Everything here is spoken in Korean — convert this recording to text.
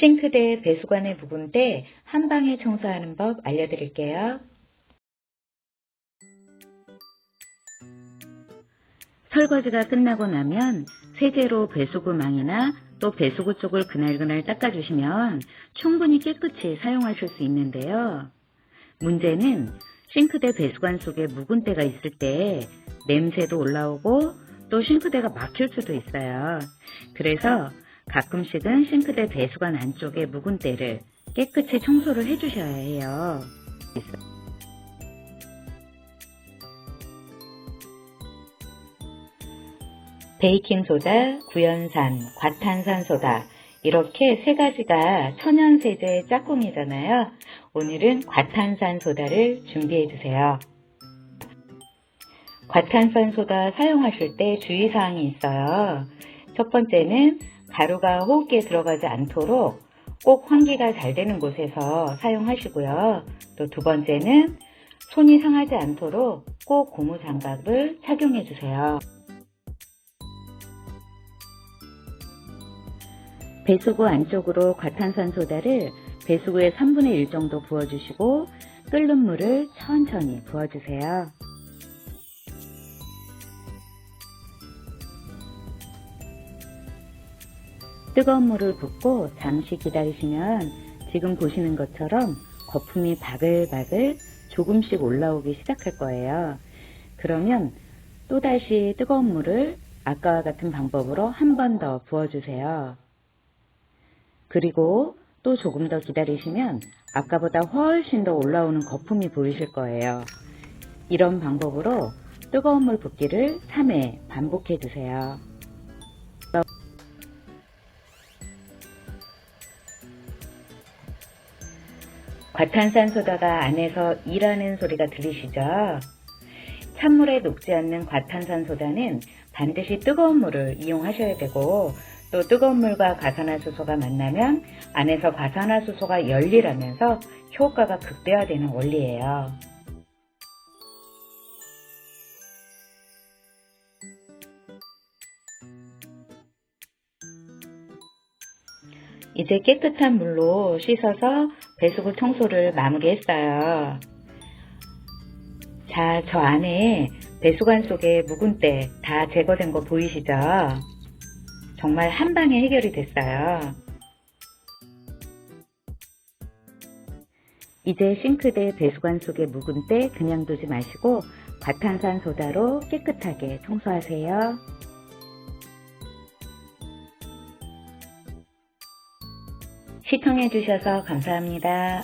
싱크대 배수관에 묵은 때 한 방에 청소하는 법 알려드릴게요. 설거지가 끝나고 나면 세제로 배수구망이나 또 배수구 쪽을 그날그날 닦아주시면 충분히 깨끗이 사용하실 수 있는데요. 문제는 싱크대 배수관 속에 묵은 때가 있을 때 냄새도 올라오고 또 싱크대가 막힐 수도 있어요. 그래서 가끔씩은 싱크대 배수관 안쪽에 묵은 때를 깨끗이 청소를 해주셔야 해요. 베이킹소다, 구연산, 과탄산소다 이렇게 세 가지가 천연세제 짝꿍이잖아요. 오늘은 과탄산소다를 준비해 주세요. 과탄산소다 사용하실 때 주의사항이 있어요. 첫 번째는 가루가 호흡기에 들어가지 않도록 꼭 환기가 잘 되는 곳에서 사용하시고요. 또 두 번째는 손이 상하지 않도록 꼭 고무 장갑을 착용해 주세요. 배수구 안쪽으로 과탄산소다를 배수구의 3분의 1 정도 부어주시고 끓는 물을 천천히 부어주세요. 뜨거운 물을 붓고 잠시 기다리시면 지금 보시는 것처럼 거품이 바글바글 조금씩 올라오기 시작할 거예요. 그러면 또다시 뜨거운 물을 아까와 같은 방법으로 한 번 더 부어주세요. 그리고 또 조금 더 기다리시면 아까보다 훨씬 더 올라오는 거품이 보이실 거예요. 이런 방법으로 뜨거운 물 붓기를 3회 반복해 주세요. 과탄산소다가 안에서 일하는 소리가 들리시죠? 찬물에 녹지 않는 과탄산소다는 반드시 뜨거운 물을 이용하셔야 되고 또 뜨거운 물과 과산화수소가 만나면 안에서 과산화수소가 열일하면서 효과가 극대화되는 원리예요. 이제 깨끗한 물로 씻어서 배수구 청소를 마무리했어요. 자, 저 안에 배수관 속에 묵은 때 다 제거된 거 보이시죠? 정말 한 방에 해결이 됐어요. 이제 싱크대 배수관 속에 묵은 때 그냥 두지 마시고 과탄산 소다로 깨끗하게 청소하세요. 시청해 주셔서 감사합니다.